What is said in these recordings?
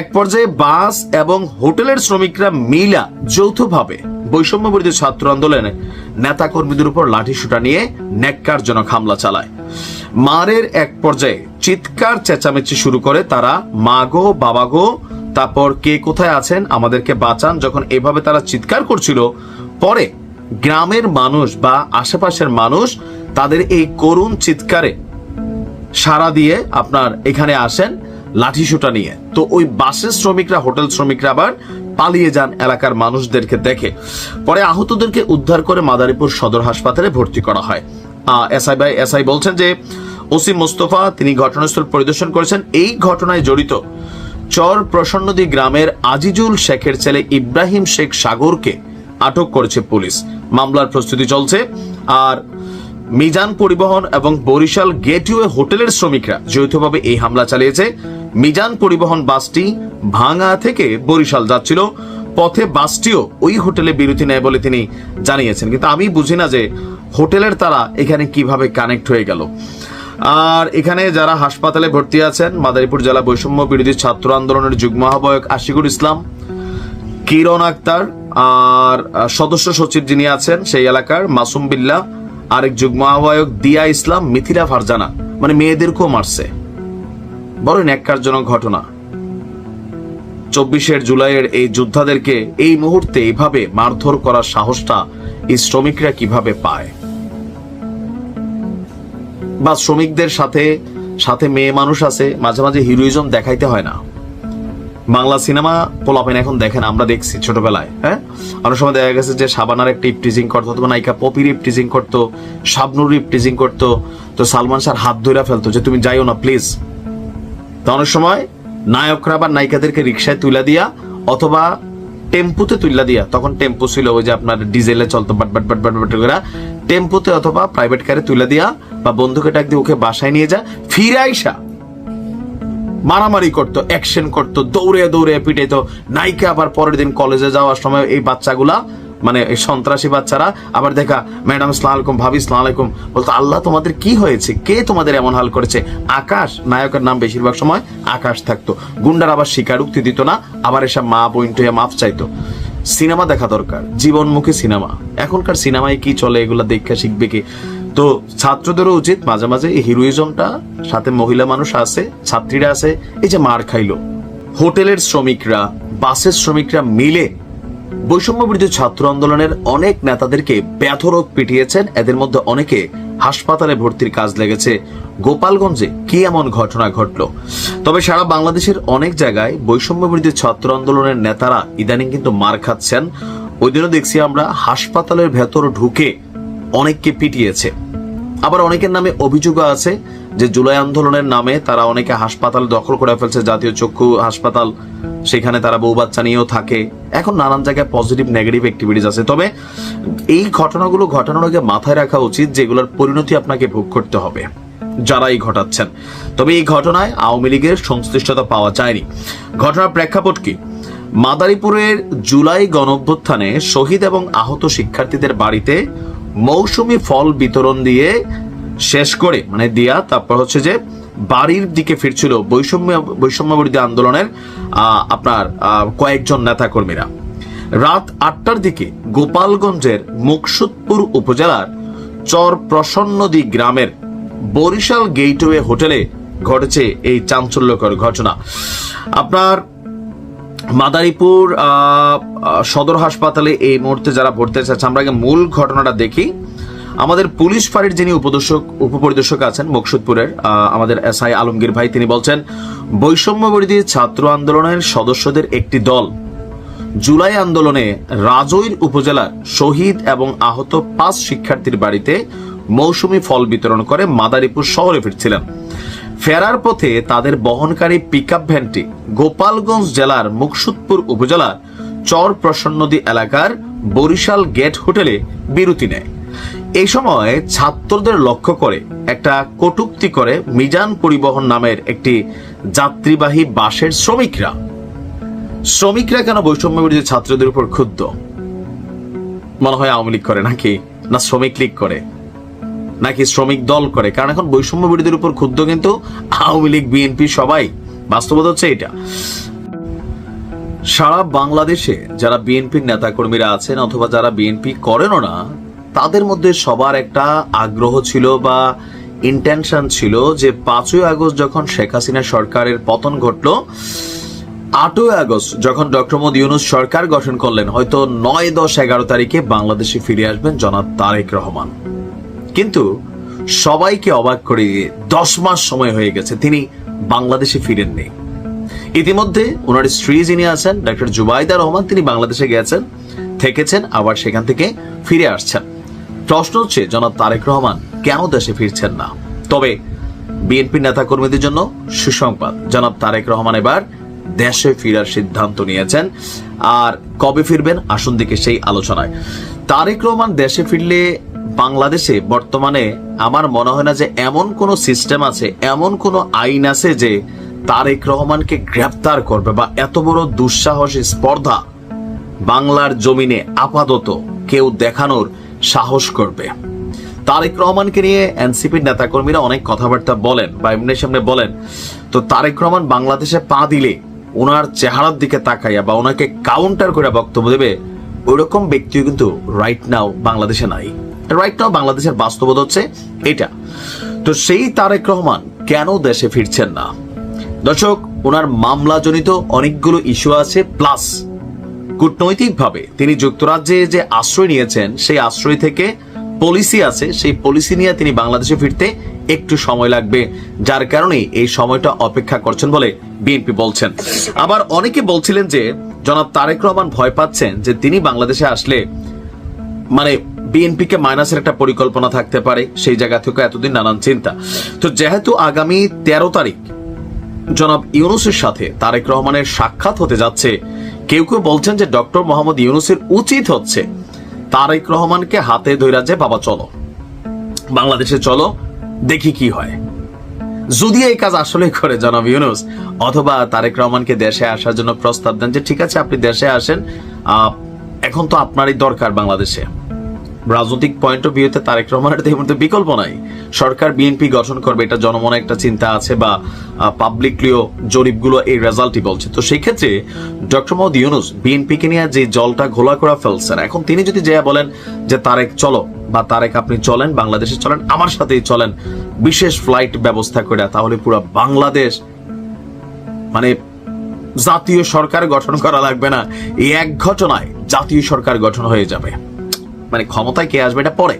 এক পর্যায়ে বাস এবং হোটেলের শ্রমিকরা মিলা যৌথভাবে বৈষম্য বিরোধী ছাত্র আন্দোলনে নেতা কর্মীদের উপর লাঠিসুটা নিয়ে ন্যাক্কারজনক হামলা চালায়। মারের এক পর্যায়ে চিৎকার চেঁচামেচি শুরু করে তারা, মা গো, বাবা গো, তারপর কে কোথায় আছেন? আমাদেরকে বাঁচান। যখন এভাবে তারা চিৎকার করছিল, পরে গ্রামের মানুষ বা আশেপাশের মানুষ তাদের এই করুণ চিৎকারে সারা দিয়ে, আপনার এখানে আসেন। লাঠিসোঁটা নিয়ে। তো ওই বাসের শ্রমিকরা, হোটেল শ্রমিকরা আবার পালিয়ে যান এলাকার মানুষদেরকে দেখে। পরে আহতদেরকে উদ্ধার করে মাদারীপুর সদর হাসপাতালে ভর্তি করা হয়। এসআই ভাই, এসআই বলছেন যে, ওসি মোস্তফা, তিনি ঘটনাস্থল পরিদর্শন করেছেন। এই ঘটনায় জড়িত চর প্রসন্নদী গ্রামের আজিজুল শেখের ছেলে ইব্রাহিম শেখ সাগরকে আটক করেছে পুলিশ। মামলার প্রস্তুতি চলছে। আর মিজান পরিবহন এবং বরিশাল গেটওয়ে হোটেলের শ্রমিকরা যৌথভাবে এই হামলা চালিয়েছে। মিজান পরিবহন বাসটি ভাঙা থেকে বরিশাল যাচ্ছিল। পথে বাসটিও ওই হোটেলে বিরতি নেয় বলে তিনি জানিয়েছেন। কিন্তু আমি বুঝি না যে হোটেলের তারা এখানে কীভাবে কানেক্ট হয়ে গেল। আর এখানে যারা হাসপাতালে ভর্তি আছেন, মাদারীপুর জেলা বৈষম্য বিরোধী ছাত্র আন্দোলনের যুগ্ম আহ্বায়ক আশিকুর ইসলাম, কিরণ আক্তার আর সদস্য সচিব যিনি আছেন সেই এলাকার মাসুম বিল্লাহ আরেক যুগ্ম আহ্বায়ক দিয়া ইসলাম, মিথিলা ফারজানা। মানে মেয়েদেরকেও মারছে। বড় ন্যাক্কারজনক ঘটনা। চব্বিশের জুলাইয়ের এই যোদ্ধাদেরকে এই মুহূর্তে এইভাবে মারধর করার সাহসটা এই শ্রমিকরা কীভাবে পায়? বা শ্রমিকদের সাথে সাথে মেয়ে মানুষ আছে, মাঝে মাঝে হিরোইজম দেখাইতে হয় না। বাংলা সিনেমা পোলাপেন এখন দেখেন, আমরা দেখছি ছোটবেলায় হ্যাঁ? অনেক সময় দেখা গেছে যে সাবানার একটা ইপটিজিং করতো, অথবা নায়িকা পপির ইপটিজিং করতো, শাবনুর ইপটিজিং করতো, তো সালমান শাহ হাত ধরে ফেলতো যে, তুমি যাইও না, প্লিজ। তো অনেক সময় নায়করা বা নায়িকাদেরকে রিক্সায় তুলে দিয়া অথবা টেম্পুতে তুইলা দিয়া, তখন টেম্পু ছিল ওই যে আপনার ডিজেলে চলতো, but but but but but টেম্পুতে অথবা প্রাইভেট কারে তুলে দিয়া বা বন্ধুকে ডাক দিয়ে ওকে বাসায় নিয়ে যা, ফিরে আইসা, মারামারি করতো অ্যাকশন করতো, দৌড়ে দৌড়ে পিটাইতো। নায়িকা আবার পরের দিন কলেজে যাওয়ার সময় এই বাচ্চাগুলা মানে সন্ত্রাসী বাচ্চারা, আবার দেখা, ম্যাডাম, সালাম আলাইকুম, ভাবি, সালাম আলাইকুম। বলতো, আল্লাহ, তোমাদের কি হয়েছে? কে তোমাদের এমন হাল করেছে? আকাশ, নায়কের নাম বেশিরভাগ সময় আকাশ থাকতো। গুন্ডার আবার স্বীকারোক্তি দিত না, আবার এসব মা বোন টুয়ে মাফ চাইতো। সিনেমা দেখা দরকার, জীবনমুখী সিনেমা। এখনকার সিনেমায় কি চলে, এগুলা দেখে শিখবে কি? তো ছাত্রদেরও উচিত, মাঝে মাঝে এই হিরোইজমটা, সাথে মহিলা মানুষ আছে, ছাত্রীরা আছে, এই যে মার খাইলো। হোটেলের শ্রমিকরা, বাসের শ্রমিকরা মিলে বৈষম্য বিরোধী ছাত্র আন্দোলনের অনেক নেতাদেরকে ব্যথরোগ পিটিয়েছেন। এদের মধ্যে অনেকে হাসপাতালে ভর্তির কাজ লেগেছে। গোপালগঞ্জে কি এমন ঘটনা ঘটল? তবে সারা বাংলাদেশের অনেক জায়গায় বৈষম্য বিরোধী ছাত্র আন্দোলনের নেতারা ইদানিং কিন্তু মার খাচ্ছেন। ওই দিনও দেখছি আমরা হাসপাতালের ভেতর ঢুকে অনেককে পিটিয়েছে। আবার অনেকের নামে অভিযোগও আছে যে জুলাই আন্দোলনের নামে তারা অনেকে হাসপাতাল দখল করে ফেলছে, জাতীয় চক্ষু হাসপাতাল, সেখানে তারা বউ বাচ্চা নিয়েও থাকে। এখন নানান জায়গায় পজিটিভ নেগেটিভ অ্যাক্টিভিটিস আছে। তবে এই ঘটনাগুলো ঘটানোর আগে মাথায় রাখা উচিত যেগুলোর পরিণতি আপনাকে ভোগ করতে হবে, যারাই ঘটাচ্ছেন। তবে এই ঘটনায় আওয়ামী লীগের সংশ্লিষ্টতা পাওয়া যায়নি। ঘটনার প্রেক্ষাপট কি? মাদারীপুরের জুলাই গণঅভ্যুত্থানে শহীদ এবং আহত শিক্ষার্থীদের বাড়িতে মৌসুমি ফল বিতরণ দিয়ে শেষ করে মানে দিয়া, তারপর হচ্ছে যে বাড়ির দিকে ফিরছিল বৈষম্য বৈষম্য বিরোধী আন্দোলনের আপনার কয়েকজন নেতাকর্মীরা। রাত আটটার দিকে গোপালগঞ্জের মুকসুদপুর উপজেলার চর প্রসন্নদী গ্রামের বরিশাল গেটওয়ে হোটেলে ঘটেছে এই চাঞ্চল্যকর ঘটনা। আপনার মাদারীপুর সদর হাসপাতালে এই মুহূর্তে যারা ভর্তি আছে আমরা আগে মূল ঘটনাটা দেখি। আমাদের পুলিশ ফাঁড়ির যিনি উপদর্শক, উপপরিদর্শক আছেন, মুকসুদপুরের আমাদের এসআই আলমগীর ভাই, তিনি বলছেন, বৈষম্য বিরোধী ছাত্র আন্দোলনের সদস্যদের একটি দল জুলাই আন্দোলনে রাজৈর উপজেলার শহীদ এবং আহত পাঁচ শিক্ষার্থীর বাড়িতে মৌসুমি ফল বিতরণ করে মাদারীপুর শহরে ফিরছিলেন। ফেরার পথে তাদের বহনকারী পিকআপ ভ্যানটি গোপালগঞ্জ জেলার মুকসুদপুর উপজেলার চর প্রসন্নদী এলাকার বরিশাল গেট হোটেলে বিরতি নেয়। এই সময় ছাত্রদের লক্ষ্য করে একটা কটুক্তি করে মিজান পরিবহন নামের একটি যাত্রীবাহী বাসের শ্রমিকরা। শ্রমিকরা কেন বৈষম্য বিরোধী ছাত্রদের উপর ক্ষুব্ধ? মনে হয় আওয়ামী লীগ করে নাকি? না শ্রমিক লীগ করে? নাকি শ্রমিক দল করে? কারণ এখন বৈষম্য বিরোধীর উপর ক্ষুব্ধ কিন্তু আওয়ামী লীগ, বিএনপি সবাই। বাস্তবতা হচ্ছে এটা। সারা বাংলাদেশে যারা বিএনপির নেতাকর্মীরা আছেন অথবা যারা বিএনপি করেনও না, তাদের মধ্যে সবার একটা আগ্রহ ছিল বা ইন্টেনশন ছিল যে পাঁচই আগস্ট যখন শেখ হাসিনা সরকারের পতন ঘটলো, আটই আগস্ট যখন ডক্টর মোদী ইউনুস সরকার গঠন করলেন, হয়তো নয় দশ এগারো তারিখে বাংলাদেশে ফিরে আসবেন জনাব তারেক রহমান। কিন্তু সবাইকে অবাক করে দিয়ে দশ মাস সময় হয়ে গেছে, তিনি বাংলাদেশে ফিরেননি। ইতিমধ্যে ওনার স্ত্রী যিনি আছেন ডক্টর জুবাইদা রহমান, তিনি বাংলাদেশে গেছেন, থেকেছেন, আবার সেখান থেকে ফিরে আসছেন। প্রশ্ন হচ্ছে, জনাব তারেক রহমান, কেন দেশে ফিরছেন না? তবে বিএনপি নেতাকর্মীদের জন্য সুসংবাদ। জনাব তারেক রহমান এবার দেশে ফেরার সিদ্ধান্ত নিয়েছেন, আর কবে ফিরবেন আসুন দিকে সেই আলোচনায়। তারেক রহমান দেশে ফিরলে বাংলাদেশে বর্তমানে আমার মনে হয় না যে এমন কোনো সিস্টেম আছে, এমন কোনো আইন আছে যে তারেক রহমানকে গ্রেপ্তার করবে বা এত বড় দুঃসাহসী, স্পর্ধা বাংলার জমিনে আপাতত কেউ দেখানোর সাহস করবে। তারেক রহমানকে নিয়ে এনসিপির নেতাকর্মীরা অনেক কথাবার্তা বলেন বা এমনি সামনে বলেন, তো তারেক রহমান বাংলাদেশে পা দিলে ওনার চেহারার দিকে তাকাইয়া বা ওনাকে কাউন্টার করে বক্তব্য দেবে, ওইরকম ব্যক্তিও কিন্তু রাইট নাও বাংলাদেশে নাই। রাইট নাও বাংলাদেশের বাস্তবতা হচ্ছে এটা। তো সেই তারেক রহমান কেন দেশে ফিরছেন না? দর্শক, ওনার মামলাজনিত অনেকগুলো ইস্যু আছে, প্লাস কূটনৈতিকভাবে তিনি যুক্তরাজ্যে যে আশ্রয় নিয়েছেন, সেই আশ্রয় থেকে পলিসি আছে, সেই পলিসি নিয়ে তিনি বাংলাদেশে ফিরতে একটু সময় লাগবে, যার কারণে এই সময়টা অপেক্ষা করছেন বলে বিএনপি বলছেন। আবার অনেকে বলছিলেন যে, জনাব তারেক রহমান ভয় পাচ্ছেন যে তিনি বাংলাদেশে আসলে মানে বিএনপিকে মাইনাসের একটা পরিকল্পনা থাকতে পারে, সেই জায়গা থেকে এতদিন নানান চিন্তা। তো যেহেতু আগামী তেরো তারিখ জনাব ইউনুসের সাথে তারেক রহমানের সাক্ষাৎ হতে যাচ্ছে, কেউ কেউ বলছেন যে ডক্টর মোহাম্মদ ইউনুসের উচিত হচ্ছে তারেক রহমানকে হাতে ধইরা যে, বাবা, চলো। বাংলাদেশে চলো, দেখি কি হয়। যদি এই কাজ আসলে করে জনাব ইউনুস, অথবা তারেক রহমানকে দেশে আসার জন্য প্রস্তাব দেন যে, ঠিক আছে, আপনি দেশে আসেন এখন তো আপনারই দরকার বাংলাদেশে। রাজনৈতিক পয়েন্ট অফ ভিউতে তারেক রহমানের তো এই মুহূর্তে বিকল্প নাই। সরকার বিএনপি গঠন করবে, এটা জনমনে একটা চিন্তা আছে বা পাবলিকলিও জরিপগুলো এই রেজাল্টই বলছে। তো সেই ক্ষেত্রে ডক্টর মোহাম্মদ ইউনুস বিএনপিকে নিয়ে যে জলটা ঘোলা করা ফেলছেন, এখন তিনি যদি যে বলেন যে, তারেক, চলো, বা, তারেক, আপনি চলেন, বাংলাদেশে চলেন, আমার সাথেই চলেন, বিশেষ ফ্লাইট ব্যবস্থা করে, তাহলে পুরো বাংলাদেশ মানে জাতীয় সরকার গঠন করা লাগবে না। এই এক ঘটনায় জাতীয় সরকার গঠন হয়ে যাবে। মানে ক্ষমতায় কে আসবে এটা পরে।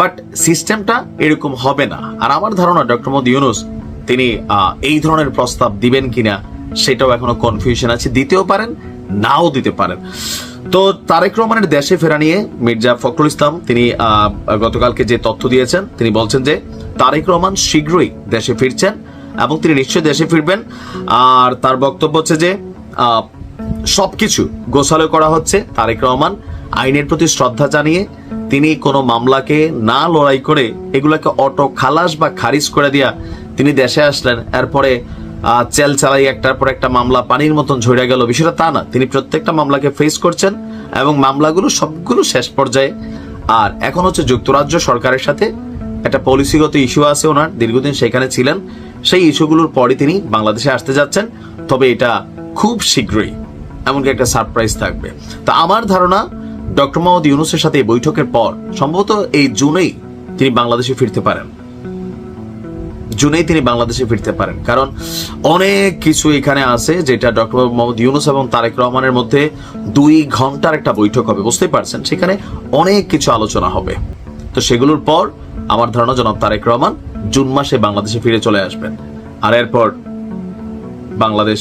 বাট সিস্টেমটা এরকম হবে না। আর আমার ধারণা ডক্টর মোদী ইউনুস, তিনি এই ধরনের প্রস্তাব দিবেন কিনা সেটাও এখনও কনফিউশন আছে। দিতেও পারেন, নাও দিতে পারেন। তো তারেক রহমানের দেশে ফেরা নিয়ে মির্জা ফখরুল ইসলাম, তিনি গতকালকে যে তথ্য দিয়েছেন, তিনি বলছেন যে তারেক রহমান শীঘ্রই দেশে ফিরছেন এবং তিনি নিশ্চয়ই দেশে ফিরবেন। আর তার বক্তব্য হচ্ছে যে সবকিছু গোছালো করা হচ্ছে তারেক রহমান। আইনের প্রতি শ্রদ্ধা জানিয়ে তিনি কোনো মামলাকে না লড়াই করে এগুলাকে অটো খালাস বা খারিজ করে দিয়া তিনি দেশে আসলেন। এরপরে চেল চালাই একটার পর একটা মামলা পানির মতন ঝরে গেল। বিষয়টা তা না। তিনি প্রত্যেকটা মামলাকে ফেস করছেন এবং মামলাগুলো সবগুলো শেষ পর্যায়ে। আর এখন হচ্ছে যুক্তরাজ্য সরকারের সাথে একটা পলিসিগত ইস্যু আছে ওনার। দীর্ঘদিন সেখানে ছিলেন। সেই ইস্যুগুলোর পরে তিনি বাংলাদেশে আসতে যাচ্ছেন। তবে এটা খুব শীঘ্রই। এমনকি একটা সারপ্রাইজ থাকবে। তা আমার ধারণা ডক্টর মোহাম্মদ ইউনুসের সাথে এই বৈঠকের পর সম্ভবত এই জুনেই তিনি বাংলাদেশে ফিরতে পারেন। জুনেই তিনি বাংলাদেশে ফিরতে পারেন। কারণ অনেক কিছু এখানে আছে যেটা ডক্টর মোহাম্মদ ইউনুস এবং তারেক রহমানের মধ্যে দুই ঘণ্টার একটা বৈঠক হবে, বুঝতেই পারছেন? সেখানে অনেক কিছু আলোচনা হবে। তো সেগুলোর পর আমার ধারণা জনাব তারেক রহমান জুন মাসে বাংলাদেশে ফিরে চলে আসবেন। আর এরপর বাংলাদেশ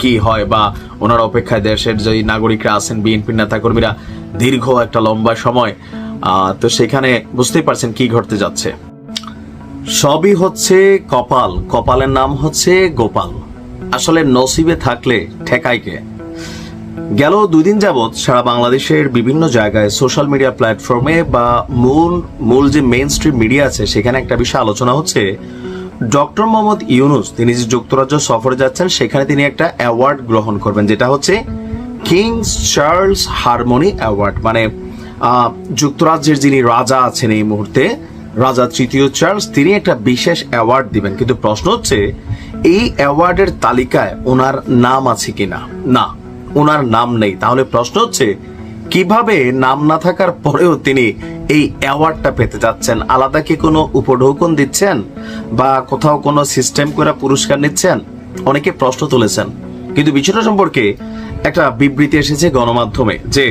কি হয় বা ওনার অপেক্ষায় দেশের যে নাগরিকরা আছেন, বিএনপির নেতাকর্মীরা দীর্ঘ একটা লম্বা সময় তো সেখানে বুঝতেই পারছেন কি ঘটতে যাচ্ছে। সবই হচ্ছে কপাল। কপালের নাম হচ্ছে গোপাল। আসলে নসিবে থাকলে ঠেকাইকে গেল দুই দিন যাবৎ সারা বাংলাদেশের বিভিন্ন জায়গায় সোশ্যাল মিডিয়া প্ল্যাটফর্মে বা মূল মূল যে মেইন স্ট্রিম মিডিয়া আছে, সেখানে একটা বিষয় আলোচনা হচ্ছে। ডক্টর মোহাম্মদ ইউনুস, তিনি যে যুক্তরাজ্য সফরে যাচ্ছেন, সেখানে তিনি একটা অ্যাওয়ার্ড গ্রহণ করবেন, যেটা হচ্ছে কিংস চার্লস হারমোনি অ্যাওয়ার্ড। মানে যুক্তরাজ্যের যিনি রাজা আছেন এই মুহূর্তে, রাজা তৃতীয় চার্লস, তিনি একটা বিশেষ অ্যাওয়ার্ড দিবেন। কিন্তু প্রশ্ন হচ্ছে, এই অ্যাওয়ার্ডের তালিকায় ওনার নাম আছে কিনা? না, ওনার নাম নেই। তাহলে প্রশ্ন হচ্ছে, কীভাবে নাম না থাকার পরেও তিনি এই অ্যাওয়ার্ডটা পেতে যাচ্ছেন? আলাদা কি কোনো উপঢৌকন দিচ্ছেন? বা কোথাও কোনো সিস্টেম করে পুরস্কার নিচ্ছেন? অনেকে প্রশ্ন তুলেছেন। কিন্তু বিষয়টা সম্পর্কে একটা বিবৃতি এসেছে গণমাধ্যমে যে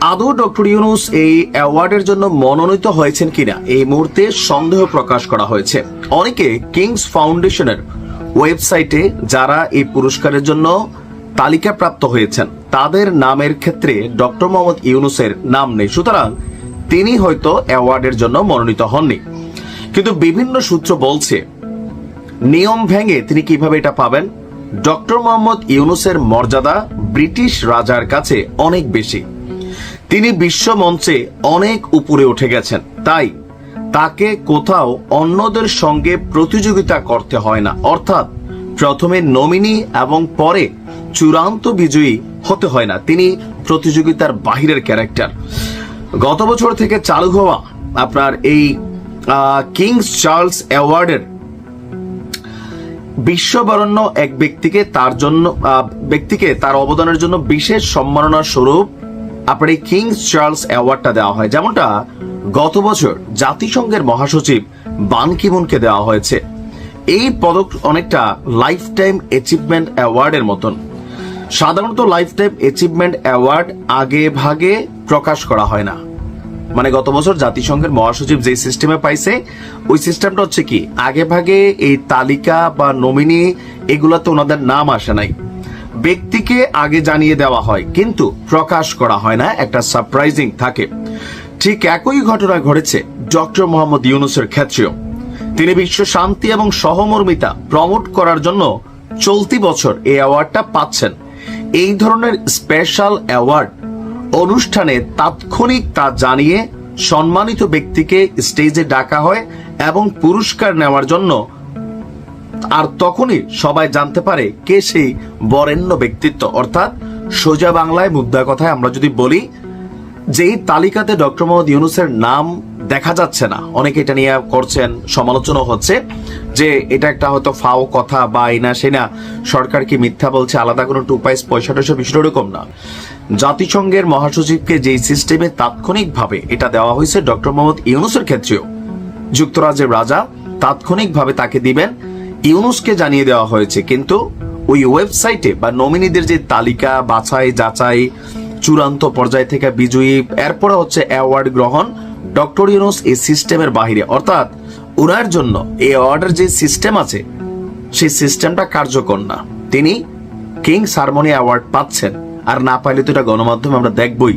আদৌ ডক্টর ইউনুস এই অ্যাওয়ার্ডের জন্য মনোনীত হয়েছেন কিনা? এই মুহূর্তে সন্দেহ প্রকাশ করা হয়েছে। অনেকে কিংস ফাউন্ডেশনের ওয়েবসাইটে যারা এই পুরস্কারের জন্য তালিকাপ্রাপ্ত হয়েছেন, তাদের নামের ক্ষেত্রে ডক্টর মোহাম্মদ ইউনুসের নাম নেই। সুতরাং তিনি হয়তো অ্যাওয়ার্ডের জন্য মনোনীত হননি। কিন্তু বিভিন্ন সূত্র বলছে, নিয়ম ভেঙে তিনি কীভাবে এটা পাবেন? ডক্টর মোহাম্মদ ইউনুসের মর্যাদা ব্রিটিশ রাজার কাছে অনেক বেশি। তিনি বিশ্ব মঞ্চে অনেক উপরে উঠে গেছেন। তাই তাকে কোথাও অন্যদের সঙ্গে প্রতিযোগিতা করতে হয় না। অর্থাৎ প্রথমে নমিনি এবং পরে চূড়ান্ত বিজয়ী হতে হয় না। তিনি প্রতিযোগিতার বাহিরের ক্যারেক্টার। গত বছর থেকে চালু হওয়া আপনার এই কিংস চার্লস অ্যাওয়ার্ডের বিশ্ববরণ্য এক ব্যক্তিকে তার জন্য ব্যক্তিকে তার অবদানের জন্য বিশেষ সম্মাননা স্বরূপ আপনার এই কিংস চার্লস অ্যাওয়ার্ডটা দেওয়া হয়। যেমনটা গত বছর জাতিসংঘের মহাসচিব বান কিমুনকে দেওয়া হয়েছে। এই পদক অনেকটা লাইফ টাইম অ্যাচিভমেন্ট অ্যাওয়ার্ডের মতন। সাধারণত লাইফ টাইম অ্যাচিভমেন্ট অ্যাওয়ার্ড আগে ভাগে প্রকাশ করা হয় না। মানে গত বছর জাতিসংঘের মহাসচিব যে সিস্টেমে পাইছে, ওই সিস্টেমটা হচ্ছে কি, আগে ভাগে এই তালিকা বা নমিনি এগুলাতে ওনাদের নাম আসে নাই। ব্যক্তিকে আগে জানিয়ে দেওয়া হয়, কিন্তু প্রকাশ করা হয় না, একটা সারপ্রাইজিং থাকে। ঠিক একই ঘটনা ঘটেছে ডক্টর মোহাম্মদ ইউনুসের ক্ষেত্রেও। তিনি বিশ্ব শান্তি এবং সহমর্মিতা প্রমোট করার জন্য চলতি বছর এই অ্যাওয়ার্ডটা পাচ্ছেন। এই ধরনের স্পেশাল অ্যাওয়ার্ড অনুষ্ঠানে তাৎক্ষণিক তা জানিয়ে সম্মানিত ব্যক্তিকে স্টেজে ডাকা হয় এবং পুরস্কার নেওয়ার জন্য আর তখনই সবাই জানতে পারে কে সেই বরেণ্য ব্যক্তিত্ব। অর্থাৎ সোজা বাংলায় মুদ্রা কথায় আমরা যদি বলি, যেই তালিকাতে ডক্টর মোহাম্মদ ইউনুসের নাম দেখা যাচ্ছে না, অনেকে এটা নিয়ে করছেন সমালোচনা হচ্ছে যে এটা একটা হয়তো ফাও কথা বা এনা সেনা সরকার কি মিথ্যা বলছে, আলাদা কোনো টু পাইস পয়সা টয়সা বিষয়টা এরকম না। জাতিসংঘের মহাসচিবকে যেই সিস্টেমে তাৎক্ষণিকভাবে এটা দেওয়া হয়েছে, ডক্টর মোহাম্মদ ইউনুসের ক্ষেত্রেও। যুক্তরাজ্যের রাজা তাৎক্ষণিকভাবে তাকে দিবেন, ইউনুসকে জানিয়ে দেওয়া হয়েছে, কিন্তু ওই ওয়েবসাইটে বা নমিনিদের যে তালিকা, বাছাই, যাচাই, চূড়ান্ত পর্যায় থেকে বিজয়ী, এরপরে হচ্ছে অ্যাওয়ার্ড গ্রহণ, ডক্টর ইউনুস এই সিস্টেমের বাহিরে। অর্থাৎ ওনার জন্য এই অ্যাওয়ার্ডের যে সিস্টেম আছে, সেই সিস্টেমটা কার্যকর না। তিনি কিং সারমনি অ্যাওয়ার্ড পাচ্ছেন। আর না পাইলে তো এটা গণমাধ্যমে আমরা দেখবই।